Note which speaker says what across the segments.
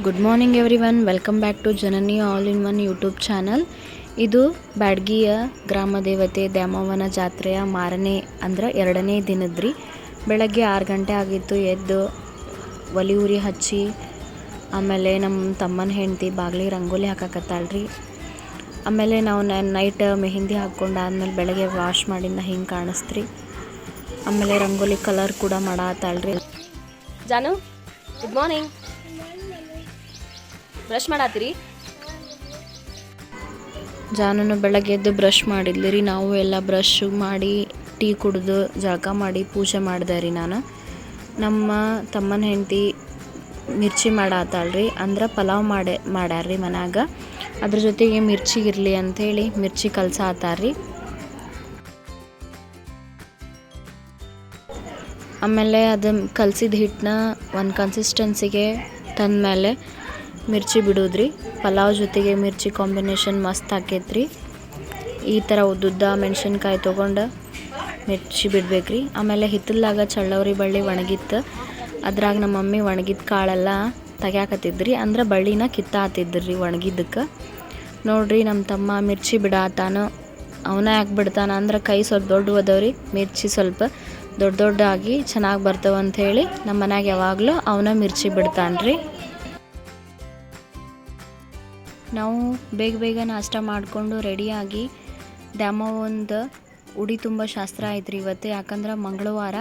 Speaker 1: Good morning everyone welcome back to Janani all in one YouTube channel ಇದು ಬ್ಯಾಡ್ಗಿಯ ಗ್ರಾಮ ದೇವತೆ ದ್ಯಾಮವ್ವನ ಜಾತ್ರೆಯ ಮಾರನೇ ಅಂದ್ರೆ ಎರಡನೇ ದಿನದ್ರಿ ಬೆಳಗ್ಗೆ ಆರು ಗಂಟೆ ಆಗಿತ್ತು ಎದ್ದು ಒಲಿ ಉರಿ ಹಚ್ಚಿ ಆಮೇಲೆ ನಮ್ಮ ತಮ್ಮನ ಹೆಂಡತಿ ಬಾಗ್ಲಿ ರಂಗೋಲಿ ಹಾಕಕತ್ತಾಳ್ರಿ ಆಮೇಲೆ ನಾವು ನೈಟ್ ಮೆಹಂದಿ ಹಾಕ್ಕೊಂಡಾದ್ಮೇಲೆ ಬೆಳಗ್ಗೆ ವಾಶ್ ಮಾಡಿಂದ ಹಿಂಗೆ ಕಾಣಿಸ್ತ್ರಿ ಆಮೇಲೆ ರಂಗೋಲಿ ಕಲರ್ ಕೂಡ ಮಾಡತ್ತಾಳ್ರಿ
Speaker 2: ಜಾನು ಗುಡ್ ಮಾರ್ನಿಂಗ್ ಬ್ರಷ್ ಮಾಡತ್ತೀರಿ
Speaker 1: ಜಾನನು ಬೆಳಗ್ಗೆ ಎದ್ದು ಬ್ರಷ್ ಮಾಡಿದ್ಲಿ ರೀ. ನಾವು ಎಲ್ಲ ಬ್ರಷ್ ಮಾಡಿ, ಟೀ ಕುಡಿದು, ಜಳಕ ಮಾಡಿ, ಪೂಜೆ ಮಾಡಿದೆ ರೀ ನಾನು. ನಮ್ಮ ತಮ್ಮನ ಹೆಂಡತಿ ಮಿರ್ಚಿ ಮಾಡಾತಾಳ್ರಿ ಅಂದ್ರೆ ಪಲಾವ್ ಮಾಡೇ ಮಾಡ್ಯಾರ್ರಿ ಮನ್ಯಾಗ. ಅದ್ರ ಜೊತೆಗೆ ಮಿರ್ಚಿ ಇರಲಿ ಅಂಥೇಳಿ ಮಿರ್ಚಿ ಕಲ್ಸಾತಾರ್ರಿ ಆಮೇಲೆ ಅದು ಕಲಸಿದ ಹಿಟ್ಟನ್ನ ಒಂದು ಕನ್ಸಿಸ್ಟೆನ್ಸಿಗೆ ತಂದಮೇಲೆ ಮಿರ್ಚಿ ಬಿಡೋದ್ರಿ. ಪಲಾವ್ ಜೊತೆಗೆ ಮಿರ್ಚಿ ಕಾಂಬಿನೇಷನ್ ಮಸ್ತ್ ಆಕೈತ್ರಿ. ಈ ಥರ ಉದ್ದುದ್ದ ಮೆಣಸಿನ್ಕಾಯಿ ತೊಗೊಂಡು ಮಿರ್ಚಿ ಬಿಡ್ಬೇಕ್ರಿ. ಆಮೇಲೆ ಹಿತ್ತಲ್ದಾಗ ಚಳ್ಳವ್ರಿ ಬಳ್ಳಿ ಒಣಗಿತ್ತು. ಅದ್ರಾಗ ನಮ್ಮ ಮಮ್ಮಿ ಒಣಗಿದ ಕಾಳೆಲ್ಲ ತೆಗ್ಯಾಕತ್ತಿದ್ರಿ. ಅಂದ್ರೆ ಬಳ್ಳಿನ ಕಿತ್ತಾತಿದ್ರಿ ಒಣಗಿದ್ದಕ್ಕೆ. ನೋಡ್ರಿ ನಮ್ಮ ತಮ್ಮ ಮಿರ್ಚಿ ಬಿಡಾತಾನು, ಅವನ ಯಾಕೆ ಬಿಡ್ತಾನ ಅಂದ್ರೆ ಕೈ ಸ್ವಲ್ಪ ದೊಡ್ಡ ಅದಾವ್ರಿ ಮಿರ್ಚಿ ಸ್ವಲ್ಪ ದೊಡ್ಡ ದೊಡ್ಡಾಗಿ ಚೆನ್ನಾಗಿ ಬರ್ತಾವಂಥೇಳಿ ನಮ್ಮ ಮನ್ಯಾಗ ಯಾವಾಗಲೂ ಅವನ ಮಿರ್ಚಿ ಬಿಡ್ತಾನ್ರಿ. ನಾವು ಬೇಗ ಬೇಗ ನಾಷ್ಟ ಮಾಡಿಕೊಂಡು ರೆಡಿಯಾಗಿ ದ್ಯಾಮವ್ವಂದು ಉಡಿ ತುಂಬ ಶಾಸ್ತ್ರ ಐತ್ರಿ ಇವತ್ತು. ಯಾಕಂದ್ರೆ ಮಂಗಳವಾರ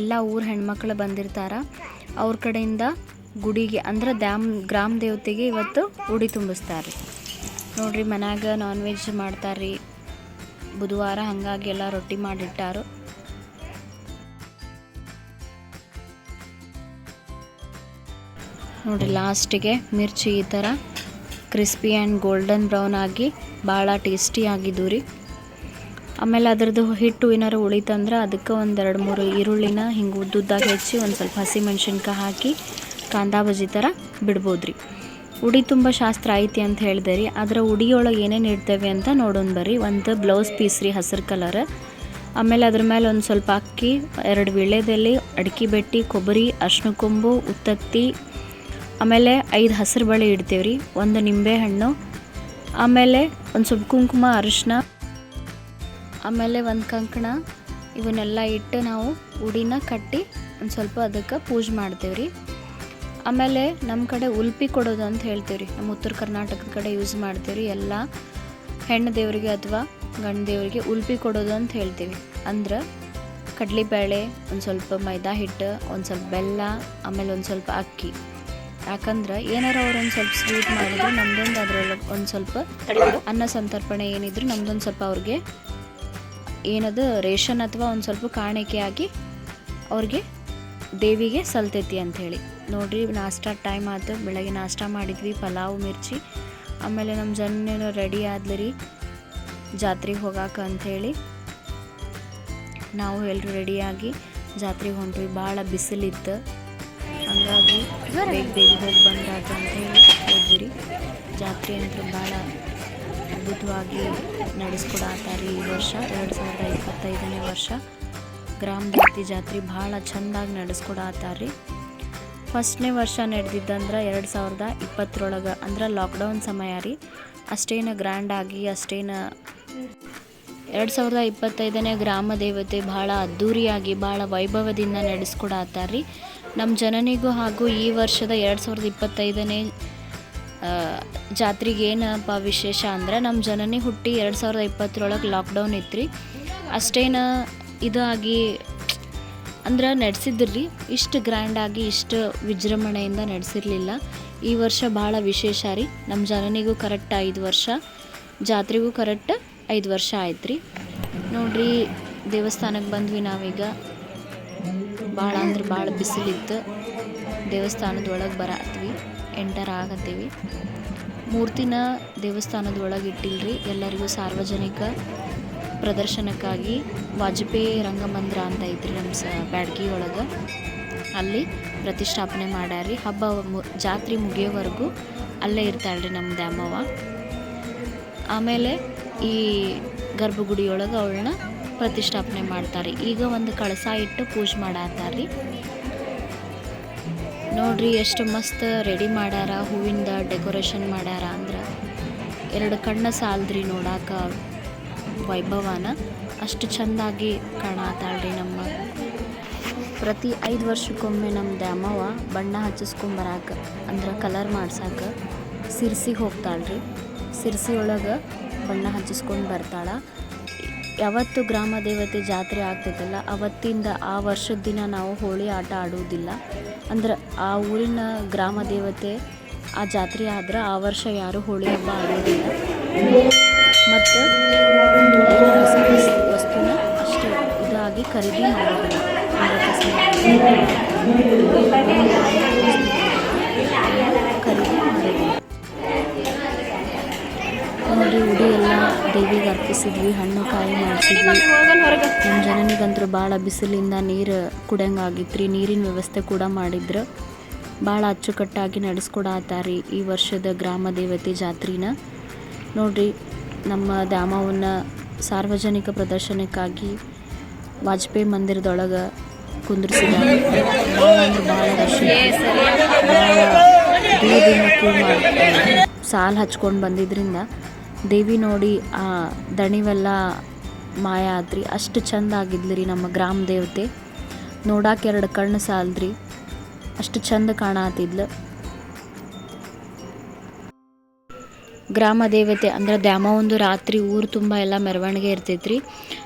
Speaker 1: ಎಲ್ಲ ಊರ ಹೆಣ್ಮಕ್ಳು ಬಂದಿರ್ತಾರ. ಅವ್ರ ಕಡೆಯಿಂದ ಗುಡಿಗೆ ಅಂದ್ರೆ ದ್ಯಾಮ್, ಗ್ರಾಮ ದೇವತೆಗೆ ಇವತ್ತು ಉಡಿ ತುಂಬಿಸ್ತಾರೆ ನೋಡ್ರಿ ಮನ್ಯಾಗ ನಾನ್ ವೆಜ್ ಮಾಡ್ತಾರ್ರಿ. ಬುಧವಾರ ಹಾಗಾಗಿ ಎಲ್ಲ ರೊಟ್ಟಿ ಮಾಡಿಟ್ಟಾರು. ನೋಡ್ರಿ ಲಾಸ್ಟಿಗೆ ಮಿರ್ಚಿ ಈ ಥರ ಕ್ರಿಸ್ಪಿ ಆ್ಯಂಡ್ ಗೋಲ್ಡನ್ ಬ್ರೌನ್ ಆಗಿ ಭಾಳ ಟೇಸ್ಟಿ ಆಗಿದ್ದು ರೀ. ಆಮೇಲೆ ಅದ್ರದ್ದು ಹಿಟ್ಟು ಏನಾರು ಉಳಿತಂದ್ರೆ ಅದಕ್ಕೆ ಒಂದು ಎರಡು ಮೂರು ಈರುಳ್ಳಿನ ಹಿಂಗೆ ಉದ್ದುದ್ದಾಗಿ ಹೆಚ್ಚಿ ಒಂದು ಸ್ವಲ್ಪ ಹಸಿ ಮೆಣಸಿನ್ಕಾಯಿ ಹಾಕಿ ಕಾಂದಾ ಬಜಿ ಥರ ಬಿಡ್ಬೋದು ರೀ. ಉಡಿ ತುಂಬ ಶಾಸ್ತ್ರ ಐತಿ ಅಂತ ಹೇಳಿದೆ ರೀ. ಅದರ ಉಡಿಯೊಳಗೆ ಏನೇನು ಇಡ್ತೇವೆ ಅಂತ ನೋಡೋಣ ಬರ್ರಿ. ಒಂದು ಬ್ಲೌಸ್ ಪೀಸ್ ರೀ ಹಸಿರು ಕಲರ್. ಆಮೇಲೆ ಅದ್ರ ಮೇಲೆ ಒಂದು ಸ್ವಲ್ಪ ಅಕ್ಕಿ, ಎರಡು ವೀಳ್ಯದೆಲೆ, ಅಡಿಕೆ ಬೆಟ್ಟಿ, ಕೊಬ್ಬರಿ ಅರ್ಶಿನ ಕೊಂಬು, ಉತ್ತತ್ತಿ ಆಮೇಲೆ ಐದು ಹಸಿರು ಬಳೆ ಇಡ್ತೇವೆ ರೀ ಒಂದು ನಿಂಬೆ ಹಣ್ಣು, ಆಮೇಲೆ ಒಂದು ಸ್ವಲ್ಪ ಕುಂಕುಮ ಅರಿಶಿನ ಆಮೇಲೆ ಒಂದು ಕಂಕಣ, ಇವನ್ನೆಲ್ಲ ಇಟ್ಟು ನಾವು ಉಡಿನ ಕಟ್ಟಿ ಒಂದು ಸ್ವಲ್ಪ ಅದಕ್ಕೆ ಪೂಜೆ ಮಾಡ್ತೇವೆ ರೀ ಆಮೇಲೆ ನಮ್ಮ ಕಡೆ ಉಲ್ಪಿ ಕೊಡೋದು ಅಂತ ಹೇಳ್ತೀವಿ ರೀ ನಮ್ಮ ಉತ್ತರ ಕರ್ನಾಟಕದ ಕಡೆ ಯೂಸ್ ಮಾಡ್ತೀವಿ ರೀ ಎಲ್ಲ ಹೆಣ್ಣು ದೇವರಿಗೆ ಅಥವಾ ಗಂಡು ದೇವರಿಗೆ ಉಲ್ಪಿ ಕೊಡೋದು ಅಂತ ಹೇಳ್ತೀವಿ. ಅಂದ್ರೆ ಕಡಲೆಬೇಳೆ ಒಂದು ಸ್ವಲ್ಪ ಮೈದಾ ಹಿಟ್ಟು, ಒಂದು ಸ್ವಲ್ಪ ಬೆಲ್ಲ, ಆಮೇಲೆ ಒಂದು ಸ್ವಲ್ಪ ಅಕ್ಕಿ. ಯಾಕಂದ್ರೆ ಏನಾರ ಅವ್ರು ಒಂದು ಸ್ವಲ್ಪ ಸ್ವೀಟ್ ಮಾಡಿದ್ರು ನಮ್ದೊಂದು ಅದ್ರೊಳಗೆ ಒಂದು ಸ್ವಲ್ಪ ಅನ್ನ ಸಂತರ್ಪಣೆ ಏನಿದ್ರು ನಮ್ದೊಂದು ಸ್ವಲ್ಪ ಅವ್ರಿಗೆ ಏನದು ರೇಷನ್ ಅಥವಾ ಒಂದು ಸ್ವಲ್ಪ ಕಾಣಿಕೆ ಆಗಿ ಅವ್ರಿಗೆ ದೇವಿಗೆ ಸಲ್ತೈತಿ ಅಂಥೇಳಿ ನೋಡ್ರಿ ನಾಷ್ಟ ಟೈಮ್ ಆಯ್ತು ಬೆಳಗ್ಗೆ ನಾಷ್ಟ ಮಾಡಿದ್ವಿ, ಪಲಾವ್, ಮಿರ್ಚಿ, ಆಮೇಲೆ ನಮ್ಮ ಜನ ರೆಡಿ ಆದ್ಲಿ ಜಾತ್ರೆಗೆ ಹೋಗಾಕ ಅಂಥೇಳಿ ನಾವು ಎಲ್ಲರೂ ರೆಡಿಯಾಗಿ ಜಾತ್ರೆಗೆ ಹೊಂಟ್ವಿ. ಭಾಳ ಬಿಸಿಲಿತ್ತು. ಹಂಗಾಗಿ ಬೇಗ ಬೇಗ ಹೋಗಿ ಬಂದಾತು ಅಂತ ಹೇಳಿ ಹೋದ್ವಿ ರೀ. ಜಾತ್ರೆ ಅಂತೂ ಭಾಳ ಅದ್ಭುತವಾಗಿ ನಡೆಸ್ಕೊಡತ್ತಾರೀ ಈ ವರ್ಷ ಎರಡು ಸಾವಿರದ ಇಪ್ಪತ್ತೈದನೇ ವರ್ಷ. ಗ್ರಾಮ ದೇವತೆ ಜಾತ್ರೆ ಭಾಳ ಚೆಂದಾಗಿ ನಡೆಸ್ಕೊಡತ್ತಾರೀ ಫಸ್ಟ್ನೇ ವರ್ಷ ನಡೆದಿದ್ದಂದ್ರೆ ಎರಡು ಸಾವಿರದ ಇಪ್ಪತ್ತರೊಳಗೆ ಅಂದ್ರೆ ಲಾಕ್ಡೌನ್ ಸಮಯ ರೀ. ಅಷ್ಟೇನು ಗ್ರ್ಯಾಂಡಾಗಿ ಅಷ್ಟೇನು ಎರಡು ಸಾವಿರದ ಇಪ್ಪತ್ತೈದನೇ ಗ್ರಾಮ ದೇವತೆ ಭಾಳ ಅದ್ಧೂರಿಯಾಗಿ ಭಾಳ ವೈಭವದಿಂದ ನಡೆಸ್ಕೊಡತ್ತಾರೀ ನಮ್ಮ ಜನನಿಗೂ ಹಾಗೂ ಈ ವರ್ಷದ ಎರಡು ಸಾವಿರದ ಇಪ್ಪತ್ತೈದನೇ ಜಾತ್ರೆಗೆ ಏನಪ್ಪ ವಿಶೇಷ ಅಂದ್ರೆ ನಮ್ಮ ಜನನಿ ಹುಟ್ಟಿ ಎರಡು ಸಾವಿರದ ಇಪ್ಪತ್ತರೊಳಗೆ ಲಾಕ್ಡೌನ್ ಇತ್ತು ರೀ ಅಷ್ಟೇನು ಇದಾಗಿ ಅಂದ್ರೆ ನಡೆಸಿದ್ರಿ. ಇಷ್ಟು ಗ್ರ್ಯಾಂಡಾಗಿ ಇಷ್ಟು ವಿಜೃಂಭಣೆಯಿಂದ ನಡೆಸಿರಲಿಲ್ಲ. ಈ ವರ್ಷ ಭಾಳ ವಿಶೇಷ ರೀ. ನಮ್ಮ ಜನನಿಗೂ ಕರೆಕ್ಟ್ ಐದು ವರ್ಷ, ಜಾತ್ರೆಗೂ ಕರೆಕ್ಟ್ ಐದು ವರ್ಷ ಆಯ್ತು ರೀ ನೋಡ್ರಿ, ದೇವಸ್ಥಾನಕ್ಕೆ ಬಂದ್ವಿ ನಾವೀಗ. ಭಾಳ ಅಂದ್ರೆ ಭಾಳ ಬಿಸಿಲಿತ್ತು. ದೇವಸ್ಥಾನದೊಳಗೆ ಬರತ್ವಿ, ಎಂಟರ್ ಆಗತ್ತೀವಿ. ಮೂರ್ತಿನ ದೇವಸ್ಥಾನದ ಒಳಗೆ ಇಟ್ಟಿಲ್ರಿ. ಎಲ್ಲರಿಗೂ ಸಾರ್ವಜನಿಕ ಪ್ರದರ್ಶನಕ್ಕಾಗಿ ವಾಜಪೇಯಿ ರಂಗಮಂದಿರ ಅಂತ ಐತ್ರಿ ನಮ್ಮ ಸ ಬ್ಯಾಡ್ಗಿ ಒಳಗೆ. ಅಲ್ಲಿ ಪ್ರತಿಷ್ಠಾಪನೆ ಮಾಡ್ಯಾರ್ರಿ. ಹಬ್ಬ ಮು, ಜಾತ್ರೆ ಮುಗಿಯೋವರೆಗೂ ಅಲ್ಲೇ ಇರ್ತಾಳ್ರಿ ನಮ್ಮ ದ್ಯಾಮವ್ವ. ಆಮೇಲೆ ಈ ಗರ್ಭಗುಡಿಯೊಳಗೆ ಅವಳನ್ನ ಪ್ರತಿಷ್ಠಾಪನೆ ಮಾಡ್ತಾರೆ. ಈಗ ಒಂದು ಕಳಸ ಇಟ್ಟು ಪೂಜೆ ಮಾಡತ್ತಾರ್ರಿ ನೋಡ್ರಿ ಎಷ್ಟು ಮಸ್ತ್ ರೆಡಿ ಮಾಡ್ಯಾರ, ಹೂವಿಂದ ಡೆಕೋರೇಷನ್ ಮಾಡ್ಯಾರ ಅಂದ್ರೆ. ಎರಡು ಕಣ್ಣ ಸಾಲದ್ರಿ ನೋಡಾಕ ವೈಭವನ. ಅಷ್ಟು ಚಂದಾಗಿ ಕಾಣತಾಳ್ರಿ ನಮ್ಮ. ಪ್ರತಿ ಐದು ವರ್ಷಕ್ಕೊಮ್ಮೆ ನಮ್ಮ ದ್ಯಾಮವ್ವ ಬಣ್ಣ ಹಚ್ಚಿಸ್ಕೊಂಬರಾಕ, ಅಂದ್ರೆ ಕಲರ್ ಮಾಡ್ಸಾಕ ಸಿರ್ಸಿಗೆ ಹೋಗ್ತಾಳ್ರಿ. ಸಿರ್ಸಿ ಒಳಗೆ ಬಣ್ಣ ಹಚ್ಚಿಸ್ಕೊಂಡು ಬರ್ತಾಳ. ಯಾವತ್ತು ಗ್ರಾಮ ದೇವತೆ ಜಾತ್ರೆ ಆಗ್ತೈತಲ್ಲ, ಅವತ್ತಿಂದ ಆ ವರ್ಷದ ದಿನ ನಾವು ಹೋಳಿ ಆಟ ಆಡುವುದಿಲ್ಲ ಅಂದ್ರೆ ಆ ಊರಿನ ಗ್ರಾಮ ದೇವತೆ ಆ ಜಾತ್ರೆ ಆದ್ರೆ ಆ ವರ್ಷ ಯಾರು ಹೋಳಿ ಹಬ್ಬ ಆಡೋದಿಲ್ಲ. ಮತ್ತು ವಸ್ತುನ ಅಷ್ಟು ಇದಾಗಿ ಖರೀದಿ ಮಾಡೋದಿಲ್ಲ. ಖರೀದಿ ಮಾಡೋದಿಲ್ಲ. ನೋಡಿ ದೇವಿಗೆ ಅರ್ಪಿಸಿದ್ವಿ, ಹಣ್ಣು ಕಾಯಿ ಮಾಡಿಸಿದ್ವಿ. ನಮ್ಮ ಜನನಿಗಂತೂ ಭಾಳ ಬಿಸಿಲಿಂದ ನೀರು ಕುಡಿಯಂಗಾಗಿತ್ತು ರೀ ನೀರಿನ ವ್ಯವಸ್ಥೆ ಕೂಡ ಮಾಡಿದ್ರು. ಭಾಳ ಅಚ್ಚುಕಟ್ಟಾಗಿ ನಡೆಸ್ಕೊಡತ್ತಾರಿ ಈ ವರ್ಷದ ಗ್ರಾಮ ದೇವತೆ ಜಾತ್ರೆನ. ನೋಡ್ರಿ, ನಮ್ಮ ಧಾಮವನ್ನು ಸಾರ್ವಜನಿಕ ಪ್ರದರ್ಶನಕ್ಕಾಗಿ ವಾಜಪೇಯಿ ಮಂದಿರದೊಳಗೆ ಕುಂದ್ರಿಸಿದ್ದಾರೆ. ಭಾಳ ಭಾಳ ಸಾಲು ಹಚ್ಕೊಂಡು ಬಂದಿದ್ರಿಂದ ದೇವಿ ನೋಡಿ ಆ ದಣಿವೆಲ್ಲ ಮಾಯ ಆದ್ರಿ ಅಷ್ಟು ಚಂದ ಆಗಿದ್ಲಿ ರೀ ನಮ್ಮ ಗ್ರಾಮ ದೇವತೆ. ನೋಡಾಕ ಎರಡು ಕಣ್ಣು ಸಾಲದ್ರಿ. ಅಷ್ಟು ಚಂದ ಕಾಣಾತಿದ್ಲು. ಗ್ರಾಮ ದೇವತೆ ಅಂದ್ರೆ ದ್ಯಾಮವೊಂದು ರಾತ್ರಿ ಊರು ತುಂಬ ಎಲ್ಲ ಮೆರವಣಿಗೆ ಇರ್ತೈತ್ರಿ.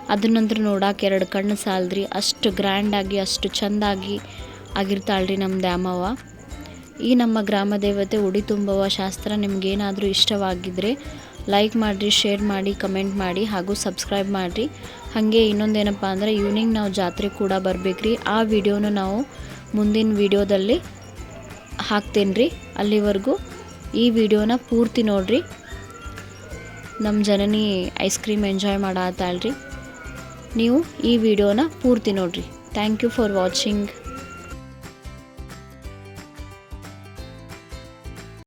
Speaker 1: ಅದನ್ನಂತ್ರ ನೋಡಾಕ ಎರಡು ಕಣ್ಣು ಸಾಲದ್ರಿ. ಅಷ್ಟು ಗ್ರ್ಯಾಂಡಾಗಿ ಅಷ್ಟು ಚಂದಾಗಿ ಆಗಿರ್ತಾಳ್ರಿ ನಮ್ಮ ದ್ಯಾಮವ್ವ. ಈ ನಮ್ಮ ಗ್ರಾಮ ದೇವತೆ, ಉಡಿ ತುಂಬುವ ಶಾಸ್ತ್ರ ನಿಮ್ಗೇನಾದರೂ ಇಷ್ಟವಾಗಿದ್ದರೆ ಲೈಕ್ ಮಾಡಿರಿ ಶೇರ್ ಮಾಡಿ ಕಮೆಂಟ್ ಮಾಡಿ ಹಾಗೂ ಸಬ್ಸ್ಕ್ರೈಬ್ ಮಾಡಿರಿ. ಹಾಗೆ ಇನ್ನೊಂದೇನಪ್ಪ ಅಂದರೆ ಈವ್ನಿಂಗ್ ನಾವು ಜಾತ್ರೆ ಕೂಡ ಬರ್ಬೇಕ್ರಿ. ಆ ವಿಡಿಯೋನ ನಾವು ಮುಂದಿನ ವಿಡಿಯೋದಲ್ಲಿ ಹಾಕ್ತೇನೆ ರೀ ಅಲ್ಲಿವರೆಗೂ ಈ ವಿಡಿಯೋನ ಪೂರ್ತಿ ನೋಡಿರಿ. ನಮ್ಮ ಜನನಿ ಐಸ್ ಕ್ರೀಮ್ ಎಂಜಾಯ್ ಮಾಡತ್ತಾಳ್ರಿ ನೀವು ಈ ವಿಡಿಯೋನ ಪೂರ್ತಿ ನೋಡಿರಿ. Thank you for watching